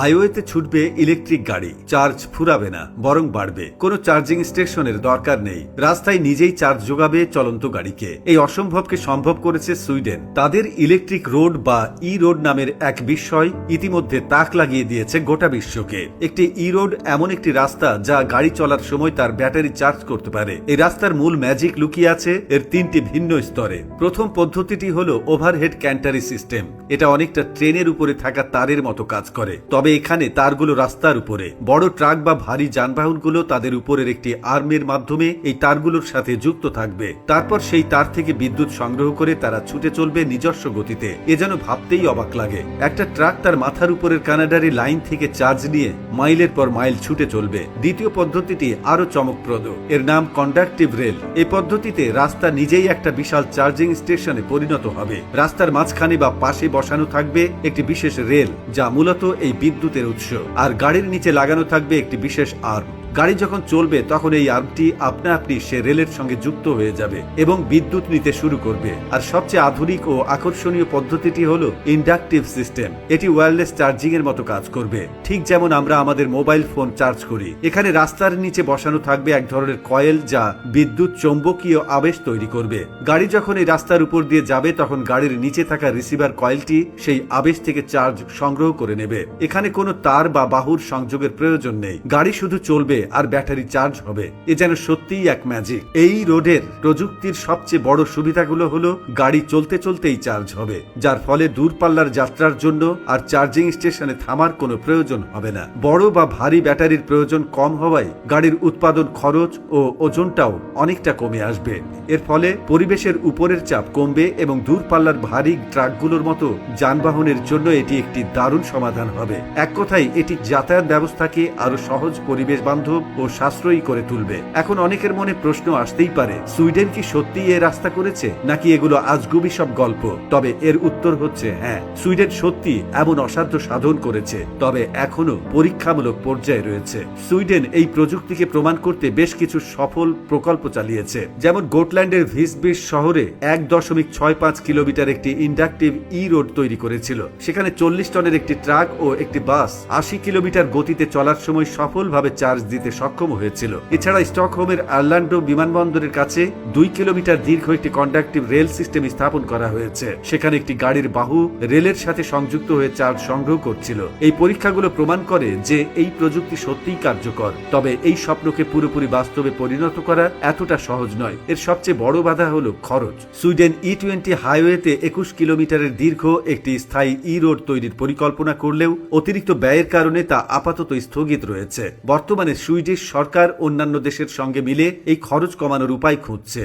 হাইওয়েতে ছুটবে ইলেকট্রিক গাড়ি। চার্জ ফুরাবে না, বরং বাড়বে। কোনো চার্জিং স্টেশনের দরকার নেই। রাস্তায় নিজেই চার্জ যোগাবে চলন্ত গাড়িকে। এই অসম্ভবকে সম্ভব করেছে সুইডেন। তাদের ইলেকট্রিক রোড বা ই রোড নামের এক বিস্ময় ইতিমধ্যে তাক লাগিয়ে দিয়েছে গোটা বিশ্বকে। একটি ই রোড এমন একটি রাস্তা যা গাড়ি চলার সময় তার ব্যাটারি চার্জ করতে পারে। এই রাস্তার মূল ম্যাজিক লুকিয়ে আছে এর তিনটি ভিন্ন স্তরে। প্রথম পদ্ধতিটি হল ওভারহেড ক্যান্টারি সিস্টেম। এটা অনেকটা ট্রেনের উপরে থাকা তারের মতো কাজ করে। তবে এখানে তারগুলো রাস্তার উপরে। বড় ট্রাক বা ভারী যানবাহনগুলো তাদের উপরের একটি আর্মের মাধ্যমে এই তারগুলোর সাথে যুক্ত থাকবে। তারপর সেই তার থেকে বিদ্যুৎ সংগ্রহ করে তারা ছুটে চলবে নিজস্ব গতিতে। এ যেন ভাবতেই অবাক লাগে। একটা ট্রাক তার মাথার উপরের কানাডারি লাইন থেকে চার্জ নিয়ে মাইলের পর মাইল ছুটে চলবে। দ্বিতীয় পদ্ধতিটি আরও চমকপ্রদ। এর নাম কন্ডাক্টিভ রেল। এই পদ্ধতিতে রাস্তা নিজেই একটা বিশাল চার্জিং স্টেশনে পরিণত হবে। রাস্তার মাঝখানে বা পাশে বসানো থাকবে একটি বিশেষ রেল, যা মূলত এই বিদ্যুতের উৎস আর গাড়ির নিচে লাগানো থাকবে একটি বিশেষ আর্ম গাড়ি যখন চলবে, তখন এই আর্মটি আপনা আপনি সে রেলের সঙ্গে যুক্ত হয়ে যাবে এবং বিদ্যুৎ নিতে শুরু করবে। আর সবচেয়ে আধুনিক ও আকর্ষণীয় পদ্ধতিটি হলো ইন্ডাকটিভ সিস্টেম। এটি ওয়্যারলেস চার্জিং এর মতো কাজ করবে। ঠিক যেমন আমরা আমাদের মোবাইল ফোন চার্জ করি। এখানে রাস্তার নিচে বসানো থাকবে এক ধরনের কয়েল যা বিদ্যুৎ চৌম্বকীয় আবেশ তৈরি করবে। গাড়ি যখন এই রাস্তার উপর দিয়ে যাবে, তখন গাড়ির নিচে থাকা রিসিভার কয়েলটি সেই আবেশ থেকে চার্জ সংগ্রহ করে নেবে। এখানে কোনো তার বা বাহুর সংযোগের প্রয়োজন নেই। গাড়ি শুধু চলবে আর ব্যাটারি চার্জ হবে। এ যেন সত্যিই এক ম্যাজিক এই রোডের প্রযুক্তির সবচেয়ে বড় সুবিধাগুলো হলো, গাড়ি চলতে চলতেই চার্জ হবে, যার ফলে দূরপাল্লার যাত্রার জন্য আর চার্জিং স্টেশনে থামার কোনো প্রয়োজন হবে না। বড় বা ভারী ব্যাটারির প্রয়োজন কম হওয়ায় গাড়ির উৎপাদন খরচ ও ওজনটাও অনেকটা কমে আসবে। এর ফলে পরিবেশের উপরের চাপ কমবে এবং দূরপাল্লার ভারী ট্রাকগুলোর মতো যানবাহনের জন্য এটি একটি দারুণ সমাধান হবে। এক কথায়, এটি যাতায়াত ব্যবস্থাকে আরও সহজ পরিবেশ বান্ধব ও সাশ্রয়ী করে তুলবে। এখন অনেকের মনে প্রশ্ন আসতেই পারে, সুইডেন কি সত্যিই এ রাস্তা করেছে, নাকি এগুলো আজগুবি সব গল্প? তবে এর উত্তর হচ্ছে হ্যাঁ সুইডেন সত্যি এমন অসাধ্য সাধন করেছে, তবে এখনও পরীক্ষামূলক পর্যায়ে রয়েছে। সুইডেন এই প্রযুক্তিকে প্রমাণ করতে বেশ কিছু সফল প্রকল্প চালিয়েছে, যেমন গোটল্যান্ডের ভিসবিস শহরে এক দশমিক ছয় পাঁচ কিলোমিটার একটি ইন্ডাকটিভ ই রোড তৈরি করেছিল। সেখানে চল্লিশ টনের একটি ট্রাক ও একটি বাস আশি কিলোমিটার গতিতে চলার সময় সফলভাবে চার্জ দিতে সক্ষম হয়েছিল। এছাড়া স্টকহোমের আর্লান্ডো বিমানবন্দরের কাছে দুই কিলোমিটার দীর্ঘ একটি কন্ডাক্টিভ রেল সিস্টেম স্থাপন করা হয়েছে। সেখানে একটি গাড়ির বাহু রেলের সাথে সংযুক্ত হয়ে চার্জ সংগ্রহ করছিল। এই পরীক্ষাগুলো প্রমাণ করে যে এই প্রযুক্তি সত্যিই কার্যকর। তবে এই স্বপ্নকে পুরোপুরি বাস্তবে পরিণত করা এতটা সহজ নয়। এর সবচেয়ে বড় বাধা হলো খরচ। সুইডেন ই টোয়েন্টি হাইওয়েতে একুশ কিলোমিটারের দীর্ঘ একটি স্থায়ী ই রোড তৈরির পরিকল্পনা করলেও অতিরিক্ত ব্যয়ের কারণে তা আপাতত স্থগিত রয়েছে। বর্তমানে সুইডিশ সরকার অন্যান্য দেশের সঙ্গে মিলে এই খরচ কমানোর উপায় খুঁজছে।